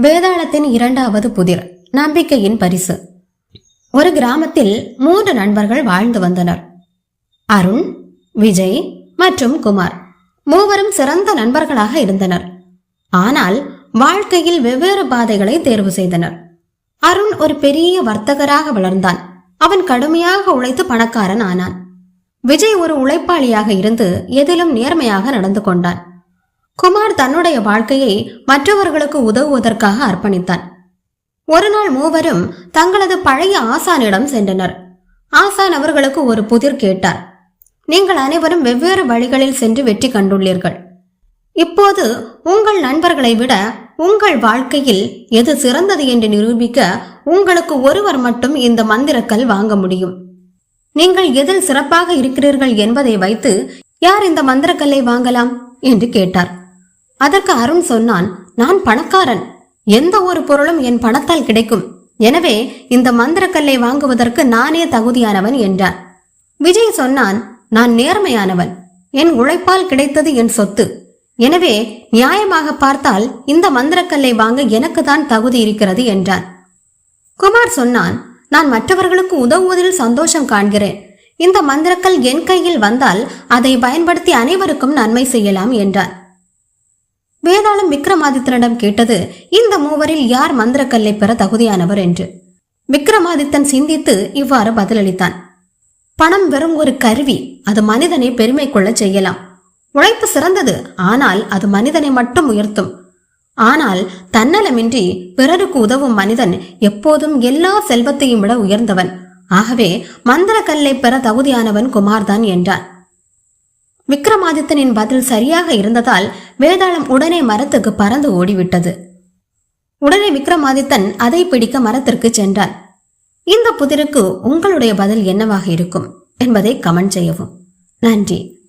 வேதாளத்தின் இரண்டாவது புதிர் நம்பிக்கையின் பரிசு. ஒரு கிராமத்தில் மூன்று நண்பர்கள் வாழ்ந்து வந்தனர். அருண் விஜய் மற்றும் குமார் மூவரும் சிறந்த நண்பர்களாக இருந்தனர். ஆனால் வாழ்க்கையில் வெவ்வேறு பாதைகளை தேர்வு செய்தனர். அருண் ஒரு பெரிய வர்த்தகராக வளர்ந்தான். அவன் கடுமையாக உழைத்து பணக்காரன் ஆனான். விஜய் ஒரு உழைப்பாளியாக இருந்து எதிலும் நேர்மையாக நடந்து கொண்டான். குமார் தன்னுடைய வாழ்க்கையை மற்றவர்களுக்கு உதவுவதற்காக அர்ப்பணித்தான். ஒரு நாள் மூவரும் தங்களது பழைய ஆசானிடம் சென்றனர். ஆசான் அவர்களுக்கு ஒரு புதிர் கேட்டார். நீங்கள் அனைவரும் வெவ்வேறு வழிகளில் சென்று வெற்றி கண்டுள்ளீர்கள். இப்போது உங்கள் நண்பர்களை விட உங்கள் வாழ்க்கையில் எது சிறந்தது என்று நிரூபிக்க உங்களுக்கு ஒருவர் மட்டும் இந்த மந்திரக்கல் வாங்க முடியும். நீங்கள் எதில் சிறப்பாக இருக்கிறீர்கள் என்பதை வைத்து யார் இந்த மந்திரக்கல்லை வாங்கலாம்? என்று கேட்டார். அதற்கு அருண் சொன்னான் நான் பணக்காரன். எந்த ஒரு பொருளும் என் பணத்தால் கிடைக்கும். எனவே இந்த மந்திரக்கல்லை வாங்குவதற்கு நானே தகுதியானவன் என்றான் விஜய் சொன்னான் நான் நேர்மையானவன். என் உழைப்பால் கிடைத்தது என் சொத்து. எனவே நியாயமாக பார்த்தால் இந்த மந்திரக்கல்லை வாங்க எனக்கு தான் தகுதி இருக்கிறது என்றான் குமார் சொன்னான் நான் மற்றவர்களுக்கு உதவுவதில் சந்தோஷம் காண்கிறேன். இந்த மந்திரக்கல் என் கையில் வந்தால் அதை பயன்படுத்தி அனைவருக்கும் நன்மை செய்யலாம் என்றான் வேதாளம் விக்ரமாதித்தனிடம் கேட்டது இந்த மூவரில் யார் மந்திரக்கல்லை பெற தகுதியானவர்? என்று. விக்ரமாதித்தன் சிந்தித்து இவ்வாறு பதிலளித்தான் பணம் வெறும் ஒரு கருவி அது மனிதனை பெருமை கொள்ள செய்யலாம். உழைப்பு சிறந்தது ஆனால் அது மனிதனை மட்டும் உயர்த்தும். ஆனால் தன்னலமின்றி பிறருக்கு உதவும் மனிதன் எப்போதும் எல்லா செல்வத்தையும் விட உயர்ந்தவன். ஆகவே மந்திரக்கல்லை பெற தகுதியானவன் குமார்தான் என்றான். விக்ரமாதித்தனின் பதில் சரியாக இருந்ததால் வேதாளம் உடனே மரத்துக்கு பறந்து ஓடிவிட்டது. உடனே விக்ரமாதித்தன் அதை பிடிக்க மரத்திற்கு சென்றான். இந்த புதிருக்கு உங்களுடைய பதில் என்னவாக இருக்கும்? என்பதை கமெண்ட் செய்யவும். நன்றி.